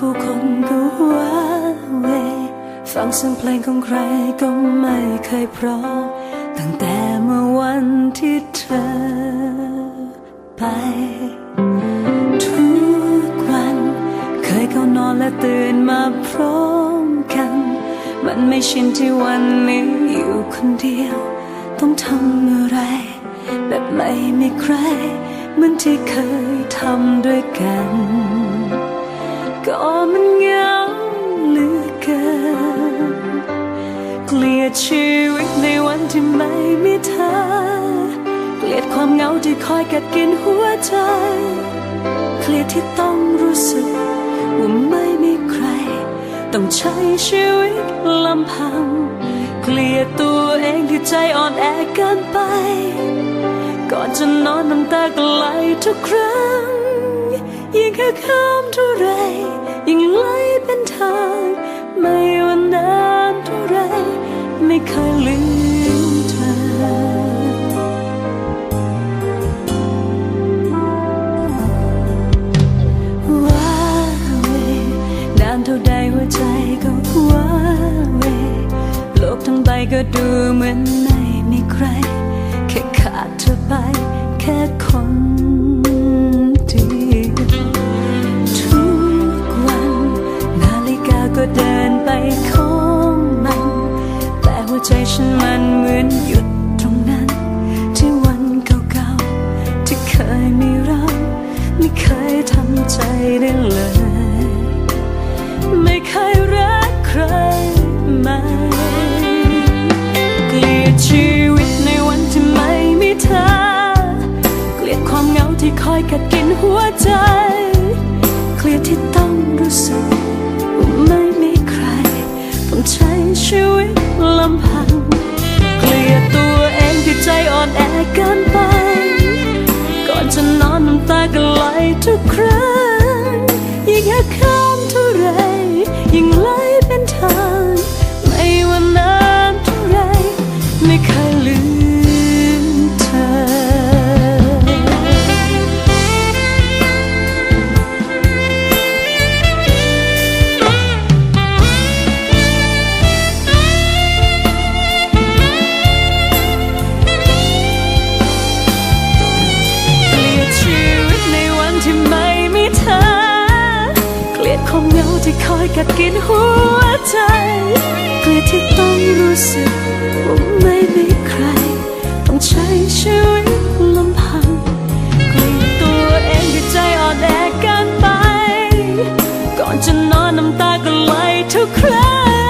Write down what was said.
ผู้คนก็ว้าเวฟังเสียงเพลงของใครก็ไม่เคยเพราะ ตั้งแต่เมื่อวันที่เธอไป ทุกวัน เคยเข้านอนและตื่นมาพร้อมกัน มันไม่ชินที่วันนี้อยู่คนเดียว ต้องทำอะไร แบบไม่มีใคร เหมือนที่เคยทำด้วยกัน ก็มันเหงาเหลือเกิน เกลียดชีวิตในวันที่ไม่มีเธอ เกลียดความเหงาที่คอยกัดกินหัวใจ เกลียดที่ต้องรู้สึกว่าไม่มีใคร ต้องใช้ชีวิตลำพัง เกลียดตัวเองที่ใจอ่อนแอเกินไป ก่อนจะนอนน้ำตาก็ไหลทุกครั้งยิ่ง แค่ข้ามเท่าไรยิ่งไหลเป็นทาง ไม่ว่านานเท่าไรไม่เคยลืมเธอ ว้าเวนานเท่าใดหัวใจก็ว้าเวโลกทั้งใบก็ดูเหมือนไม่มีใคร แค่ขาดเธอไป กัดกินหัวใจเกลียดที่ต้องรู้สึกว่าไม่มีใคร ต้องใช้ชีวิตลำพังเกลียดตัว ที่คอยกัดกินหัวใจเกลียดที่ต้องรู้สึกว่าไม่มีใคร ต้องใช้ชีวิตลำพังเกลียดตัวเองที่ใจอ่อนแอเกันไป ก่อนจะนอนน้ำตาก็ไหลทุกครั้ง